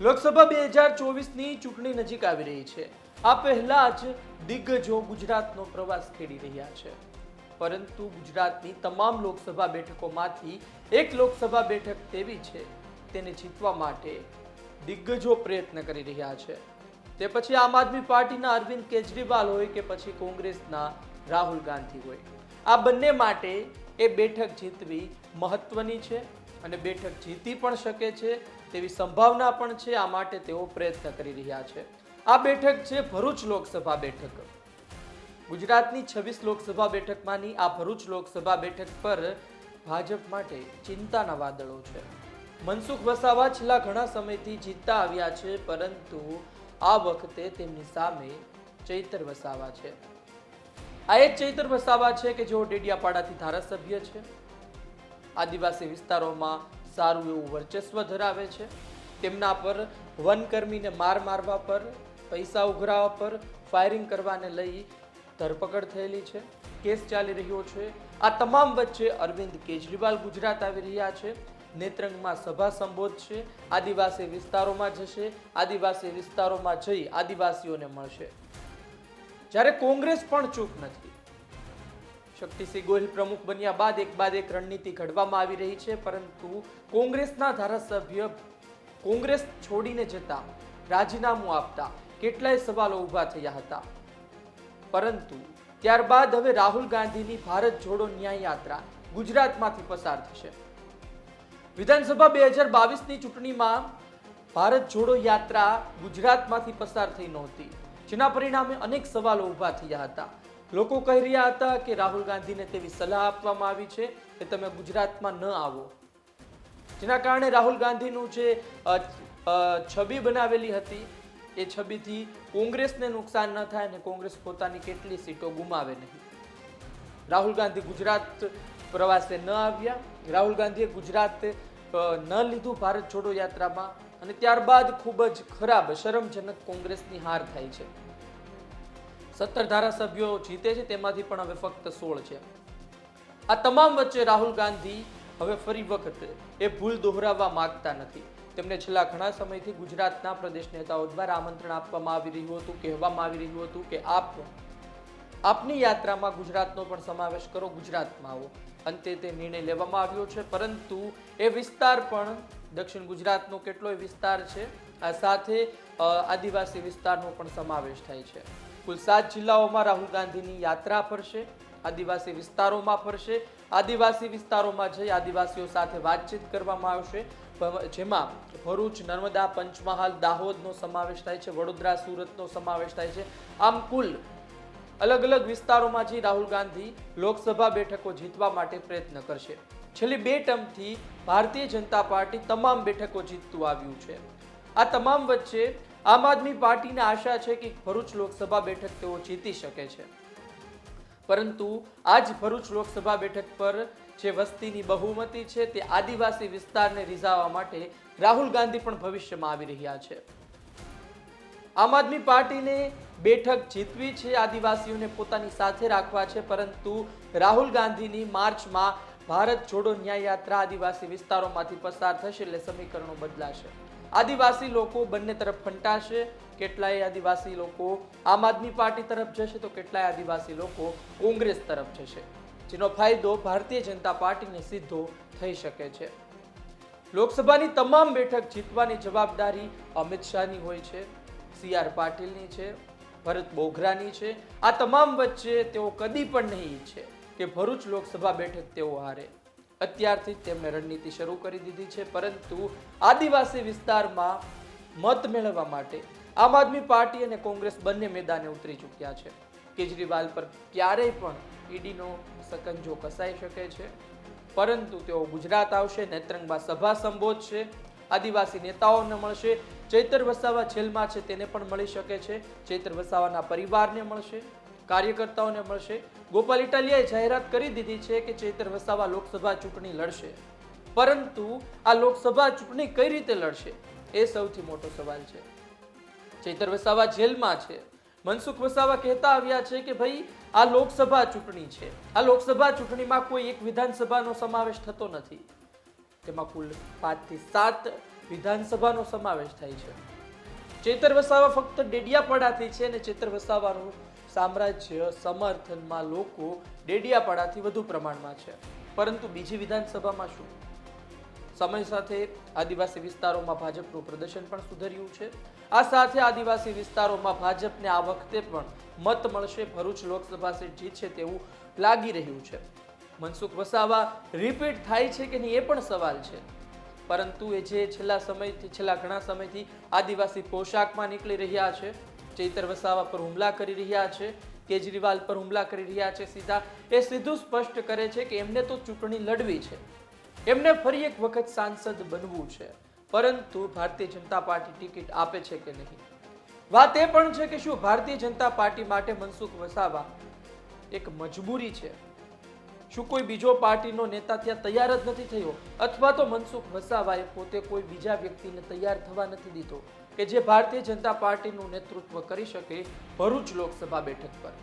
લોકસભા બે હજાર ચોવીસની ચૂંટણી નજીક આવી રહી છે. આ પહેલા જ દિગ્ગજો ગુજરાતનો પ્રવાસ ખેડી રહ્યા છે. પરંતુ ગુજરાતની તમામ લોકસભા બેઠકોમાંથી એક લોકસભા બેઠક તેવી છે. તેને જીતવા માટે દિગ્ગજો પ્રયત્ન કરી રહ્યા છે. તે પછી આમ આદમી પાર્ટીના અરવિંદ કેજરીવાલ હોય કે પછી કોંગ્રેસના રાહુલ ગાંધી હોય. આ બંને માટે એ બેઠક જીતવી મહત્વની છે અને બેઠક જીતી પણ શકે છે તેવી સંભાવના પણ છે, આ માટે તેઓ પ્રયત્ન કરી રહ્યા છે. આ બેઠક છે ભરૂચ લોકસભા બેઠક. ગુજરાતની છવ્વીસ લોકસભા બેઠકમાંની આ ભરૂચ લોકસભા બેઠક પર ભાજપ માટે ચિંતાના વાદળો છે. મનસુખ વસાવા છેલ્લા ઘણા સમયથી જીતતા આવ્યા છે, પરંતુ આ વખતે તેમની સામે ચૈતર વસાવા છે. આ એક ચૈતર વસાવા છે કે જેઓ ડેડિયાપાડાથી ધારાસભ્ય છે. આદિવાસી વિસ્તારોમાં સારું એવું વર્ચસ્વ ધરાવે છે. તેમના પર વનકર્મીને માર મારવા પર, પૈસા ઉઘરાવા પર ફાયરિંગ કરવાને લઈ ધરપકડ થયેલી છે. કેસ ચાલી રહ્યો છે. આ તમામ વચ્ચે અરવિંદ કેજરીવાલ ગુજરાત આવી રહ્યા છે. નેત્રંગમાં સભા સંબોધશે આદિવાસી વિસ્તારોમાં જશે. આદિવાસી વિસ્તારોમાં જઈ આદિવાસીઓને મળશે. જ્યારે કોંગ્રેસ પણ ચૂપ નથી શક્તિસિંહ ગોહિલ પ્રમુખ બન્યા બાદ એક બાદ એક રણનીતિ ઘડવામાં આવી રહી છે, પરંતુ કોંગ્રેસના ધારાસભ્ય કોંગ્રેસ છોડીને જતા, રાજીનામું આપતા કેટલાય સવાલો ઊભા થયા હતા. પરંતુ ત્યારબાદ હવે રાહુલ ગાંધીની ભારત જોડો ન્યાય યાત્રા ગુજરાતમાંથી પસાર થશે. વિધાનસભા બે હજાર બાવીસની ચૂંટણીમાં ભારત જોડો યાત્રા ગુજરાતમાંથી પસાર થઈ નહોતી. જેના પરિણામે અનેક સવાલો ઊભા થયા હતા. લોકો કહી રહ્યા હતા કે રાહુલ ગાંધીને તેવી સલાહ આપવામાં આવી છે કે તમે ગુજરાતમાં ન આવો. જેના કારણે રાહુલ ગાંધીનું જે છબી બનાવેલી હતી, એ છબીથી કોંગ્રેસને નુકસાન ન થાય અને કોંગ્રેસ પોતાની કેટલી સીટો ગુમાવે નહીં. રાહુલ ગાંધી ગુજરાત પ્રવાસે ન આવ્યા. રાહુલ ગાંધીએ ગુજરાત ન લીધું ભારત છોડો યાત્રામાં અને ત્યારબાદ ખૂબ જ ખરાબ, શરમજનક કોંગ્રેસની હાર થાય છે. સત્તર ધારાસભ્યો જીતે છે, તેમાંથી પણ હવે ફક્ત સોળ છે. આ તમામ વચ્ચે રાહુલ ગાંધી હવે ફરી વખત એ ભૂલ દોહરાવવા માંગતા નથી. તેમને છેલ્લા ઘણા સમયથી ગુજરાતના પ્રદેશ નેતાઓ દ્વારા આમંત્રણ આપવામાં આવી રહ્યું હતું, કહેવામાં આવી રહ્યું હતું કે આપ, આપની યાત્રામાં ગુજરાતનો પણ સમાવેશ કરો, ગુજરાતમાં આવો. અંતે તે નિર્ણય લેવામાં આવ્યો છે, પરંતુ એ વિસ્તાર પણ, દક્ષિણ ગુજરાતનો કેટલોય વિસ્તાર છે, આ સાથે આદિવાસી વિસ્તારનો પણ સમાવેશ થાય છે. કુલ સાત જિલ્લાઓમાં રાહુલ ગાંધીની યાત્રા ફરશે, આદિવાસી વિસ્તારોમાં ફરશે, આદિવાસી વિસ્તારોમાં જઈ આદિવાસીઓ સાથે વાતચીત કરવામાં આવશે. જેમાં ભરૂચ, નર્મદા, પંચમહાલ, દાહોદનો સમાવેશ થાય છે, વડોદરા, સુરતનો સમાવેશ થાય છે. આમ કુલ અલગ અલગ વિસ્તારોમાં જઈ રાહુલ ગાંધી લોકસભા બેઠકો જીતવા માટે પ્રયત્ન કરશે. છેલ્લી બે ટર્મથી ભારતીય જનતા પાર્ટી તમામ બેઠકો જીતતું આવ્યું છે. આ તમામ વચ્ચે આમ આદમી પાર્ટીને આશા છે કે ભરૂચ લોકસભા બેઠક તેઓ જીતી શકે છે. પરંતુ આજ ભરૂચ લોકસભા બેઠક પર જે વસ્તીની બહુમતી છે તે આદિવાસી વિસ્તારને રીઝાવવા માટે રાહુલ ગાંધી પણ ભવિષ્યમાં આવી રહ્યા છે. આમ આદમી પાર્ટીને બેઠક જીતવી છે, આદિવાસીઓને પોતાની સાથે રાખવા છે, પરંતુ રાહુલ ગાંધીની માર્ચમાં ભારત જોડો ન્યાય યાત્રા આદિવાસી વિસ્તારોમાંથી પસાર થશે એટલે સમીકરણો બદલાશે. આદિવાસી લોકો બંને તરફ ફંટાશે કેટલાય આદિવાસી લોકો આમ આદમી પાર્ટી તરફ જશે તો કેટલાય આદિવાસી લોકો કોંગ્રેસ તરફ જશે. જેનો ફાયદો ભારતીય જનતા પાર્ટીને સીધો થઈ શકે છે. લોકસભાની તમામ બેઠક જીતવાની જવાબદારી અમિત શાહની હોય છે, સી આર પાટીલની છે, ભરત બોઘરાની છે. આ તમામ વચ્ચે તેઓ કદી પણ નહીં ઈચ્છે કે ભરૂચ લોકસભા બેઠક તેઓ હારે. અત્યારથી જ તેમણે રણનીતિ શરૂ કરી દીધી છે, પરંતુ આદિવાસી વિસ્તારમાં મત મેળવવા માટે આમ આદમી પાર્ટી અને કોંગ્રેસ બંને મેદાને ઉતરી ચૂક્યા છે. કેજરીવાલ પર ક્યારેય પણ ઈડીનો સકંજો કસાઈ શકે છે. પરંતુ તેઓ ગુજરાત આવશે નેત્રંગમાં સભા સંબોધશે. આદિવાસી નેતાઓને મળશે. ચૈતર વસાવા જેલમાં છે તેને પણ મળી શકે છે. ચૈતર વસાવાના પરિવારને મળશે. કાર્યકર્તાઓને મળશે. ગોપાલ ઇટાલિયાએ જાહેરાત કરી દીધી છે કે ચેતર વસાવા લોકસભા ચૂંટણી લડશે. પરંતુ આ લોકસભા ચૂંટણી કઈ રીતે લડશે એ સૌથી મોટો સવાલ છે. ચેતર વસાવા જેલમાં છે. મનસુખ વસાવા કહેતા આવ્યા છે કે ભાઈ, આ લોકસભા ચૂંટણી છે. આ લોકસભા ચૂંટણીમાં કોઈ એક વિધાનસભાનો સમાવેશ થતો નથી. તેમાં કુલ પાંચથી સાત વિધાનસભાનો સમાવેશ થાય છે. ચેતર વસાવા ફક્ત ડેડિયાપાડાથી છે અને ચેતર વસાવાનું સામ્રાજ્ય, સમર્થનમાં લોકો ડેડિયાપાડાથી વધુ પ્રમાણમાં છે. પરંતુ બીજી વિધાનસભામાં શું? સમય સાથે આદિવાસી વિસ્તારોમાં ભાજપનું પ્રદર્શન પણ સુધર્યું છે. આ સાથે આદિવાસી વિસ્તારોમાં ભાજપને આ વખતે પણ મત મળશે. ભરૂચ લોકસભા સીટ જીતશે તેવું લાગી રહ્યું છે. મનસુખ વસાવા રિપીટ થાય છે કે નહીં એ પણ સવાલ છે. પરંતુ એ જે છેલ્લા સમયથી, છેલ્લા ઘણા સમયથી આદિવાસી પોશાકમાં નીકળી રહ્યા છે ચૈતર વસાવા પર હુમલા કરી રહ્યા છે, કેજરીવાલ પર હુમલા કરી રહ્યા છે સીધા. એ સીધું સ્પષ્ટ કરે છે કે એમને તો ચૂંટણી લડવી છે. એમને ફરી એક વખત સાંસદ બનવું છે. પરંતુ ભારતીય જનતા પાર્ટી ટિકિટ આપે છે કે નહીં? વાત એ પણ છે કે શું ભારતીય જનતા પાર્ટી માટે મનસુખ વસાવા એક મજબૂરી છે? શું કોઈ બીજો પાર્ટીનો નેતા ત્યાં તૈયાર જ નથી થયો? અથવા તો મનસુખ વસાવાએ પોતે કોઈ બીજા વ્યક્તિને તૈયાર થવા નથી દીધો કે જે ભારતીય જનતા પાર્ટીનું નેતૃત્વ કરી શકે ભરૂચ લોકસભા બેઠક પર.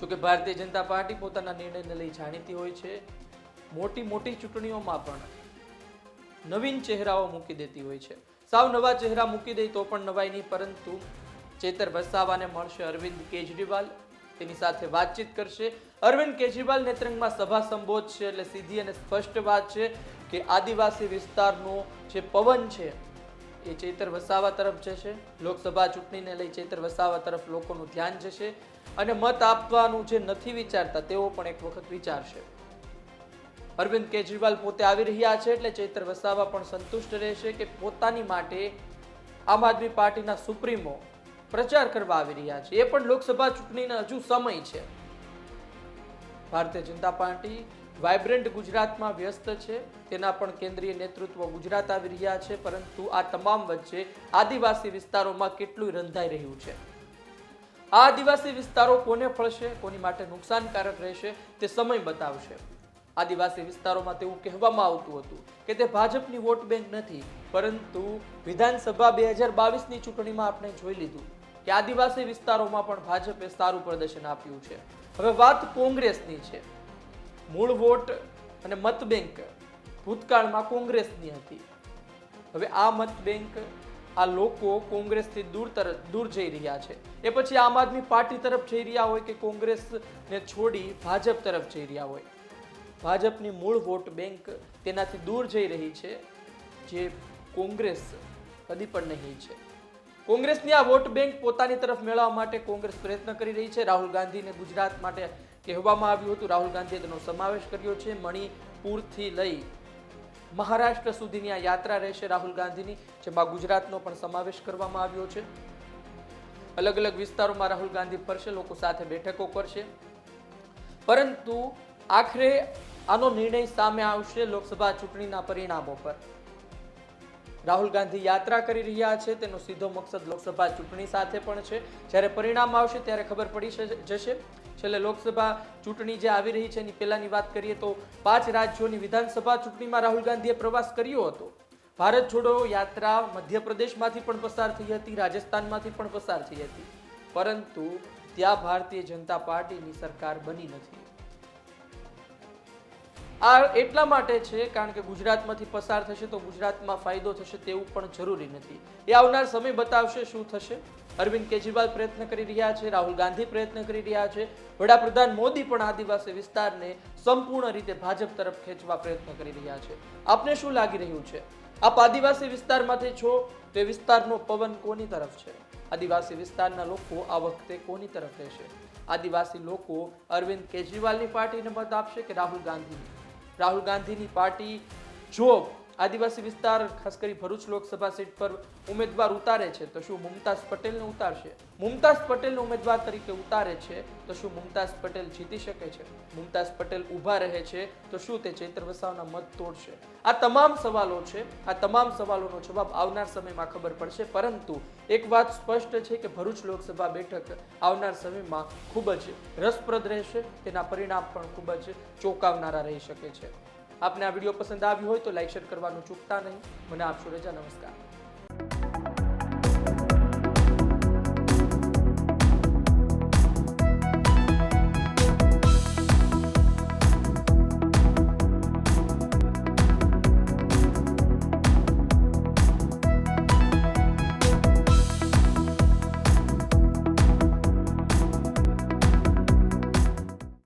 જોકે ભારતીય જનતા પાર્ટી પોતાના નિર્ણયને લઈ જાણીતી હોય છે, મોટી મોટી ચૂંટણીઓમાં પણ નવીન ચહેરાઓ મૂકી દેતી હોય છે. સાવ નવા ચહેરા મૂકી દે તો પણ નવાઈ નહીં, પરંતુ ચેતર વસાવાને મળશે અરવિંદ કેજરીવાલ તેની સાથે વાતચીત કરશે. અરવિંદ કેજરીવાલ નેત્રંગમાં સભા સંબોધશે એટલે સીધી અને સ્પષ્ટ વાત છે કે આદિવાસી વિસ્તારનો જે પવન છે એ ચેતર વસાવા તરફ જશે. લોકસભા ચૂંટણીને લઈ ચેતર વસાવા તરફ લોકોનું ધ્યાન જશે અને મત આપવાનું જે નથી વિચારતા તેઓ પણ એક વખત વિચારશે. અરવિંદ કેજરીવાલ પોતે આવી રહ્યા છે એટલે ચેતર વસાવા પણ સંતુષ્ટ રહેશે કે પોતાની માટે આમ આદમી પાર્ટીના સુપ્રીમો પ્રચાર કરવા આવી રહ્યા છે. એ પણ લોકસભા ચૂંટણીના હજુ સમય છે. ભારતીય જનતા પાર્ટી વાઇબ્રન્ટ ગુજરાતમાં વ્યસ્ત છે. તેના પણ કેન્દ્રીય નેતૃત્વ ગુજરાત આવી રહ્યા છે, પરંતુ આ તમામ વચ્ચે આદિવાસી વિસ્તારોમાં કેટલું રંધાઈ રહ્યું છે. આ આદિવાસી વિસ્તારો કોને ફળશે, કોની માટે નુકસાનકારક રહેશે, તે સમય બતાવશે. આદિવાસી વિસ્તારોમાં તેવું કહેવામાં આવતું હતું કે તે ભાજપની વોટ બેંક નથી, પરંતુ વિધાનસભા બે હજાર બાવીસની ચૂંટણીમાં આપણે જોઈ લીધું કે આદિવાસી વિસ્તારોમાં પણ ભાજપે સારું પ્રદર્શન આપ્યું છે. હવે વાત કોંગ્રેસની છે. મૂળ વોટ અને મત બેંક ભૂતકાળમાં કોંગ્રેસની હતી. હવે આ મત બેંક આ લોકો કોંગ્રેસથી દૂર તરફ દૂર જઈ રહ્યા છે. એ પછી આમ આદમી પાર્ટી તરફ જઈ રહ્યા હોય કે કોંગ્રેસને છોડી ભાજપ તરફ જઈ રહ્યા હોય? ભાજપની મૂળ વોટ બેંક તેનાથી દૂર જઈ રહી છે, જે કોંગ્રેસ કદી પણ નહીં છે. કોંગ્રેસની આ વોટ બેંક પોતાની તરફ મેળવવા માટે કોંગ્રેસ પ્રયત્ન કરી રહી છે. રાહુલ ગાંધીને ગુજરાત માટે કહેવામાં આવ્યું હતું. રાહુલ ગાંધીએ તેનો સમાવેશ કર્યો છે. મણિપુરથી લઈ મહારાષ્ટ્ર સુધીની આ યાત્રા રહેશે રાહુલ ગાંધીની, જેમાં ગુજરાતનો પણ સમાવેશ કરવામાં આવ્યો છે. અલગ અલગ વિસ્તારોમાં રાહુલ ગાંધી ફરશે, લોકો સાથે બેઠકો કરશે. પરંતુ આખરે આનો નિર્ણય સામે આવશે લોકસભા ચૂંટણીના પરિણામો પર. રાહુલ ગાંધી યાત્રા કરી રહ્યા છે, તેનો સીધો મકસદ લોકસભા ચૂંટણી સાથે પણ છે. જ્યારે પરિણામ આવશે ત્યારે ખબર પડી જશે. છેલ્લે લોકસભા ચૂંટણી જે આવી રહી છે એની પહેલાંની વાત કરીએ તો પાંચ રાજ્યોની વિધાનસભા ચૂંટણીમાં રાહુલ ગાંધીએ પ્રવાસ કર્યો હતો. ભારત છોડો યાત્રા મધ્યપ્રદેશમાંથી પણ પસાર થઈ હતી, રાજસ્થાનમાંથી પણ પસાર થઈ હતી. પરંતુ ત્યાં ભારતીય જનતા પાર્ટીની સરકાર બની નથી. આ એટલા માટે છે, કારણ કે ગુજરાતમાંથી પસાર થશે તો ગુજરાતમાં ફાયદો થશે તેવું પણ જરૂરી નથી. એ આવનાર સમય બતાવશે શું થશે. અરવિંદ કેજરીવાલ પ્રયત્ન કરી રહ્યા છે, રાહુલ ગાંધી પ્રયત્ન કરી રહ્યા છે. વડાપ્રધાન મોદી પણ આદિવાસી વિસ્તારને સંપૂર્ણ રીતે ભાજપ તરફ ખેંચવા પ્રયત્ન કરી રહ્યા છે. આપને શું લાગી રહ્યું છે? આપ આદિવાસી વિસ્તારમાંથી છો, તે વિસ્તારનો પવન કોની તરફ છે? આદિવાસી વિસ્તારના લોકો આ વખતે કોની તરફ રહેશે? આદિવાસી લોકો અરવિંદ કેજરીવાલની પાર્ટીને મત આપશે કે રાહુલ ગાંધીની? રાહુલ ગાંધીની પાર્ટી જો આદિવાસી વિસ્તાર, ખાસ કરી ભરૂચ લોકસભા સીટ પર ઉમેદવાર ઉતારે છે, તો શું મુમતાઝ પટેલને ઉતારશે? મુમતાઝ પટેલને ઉમેદવાર તરીકે ઉતારે છે, તો શું મુમતાઝ પટેલ જીતી શકે છે? મુમતાઝ પટેલ ઊભા રહે છે, તો શું તે ચૈત્ર વસાવના મત તોડશે? આ તમામ સવાલો છે, આ તમામ સવાલોનો જવાબ આવનાર સમયમાં ખબર પડશે, પરંતુ એક વાત સ્પષ્ટ છે કે ભરૂચ લોકસભા બેઠક આવનાર સમયમાં ખૂબ જ રસપ્રદ રહેશે, તેના પરિણામ પણ ખૂબ જ ચોંકાવનારા રહી શકે છે. આપને આ વીડિયો પસંદ આવ્યો હોય તો લાઇક શેર કરવાનું ચૂકતા નહીં. મને આપશો રજા નમસ્કાર.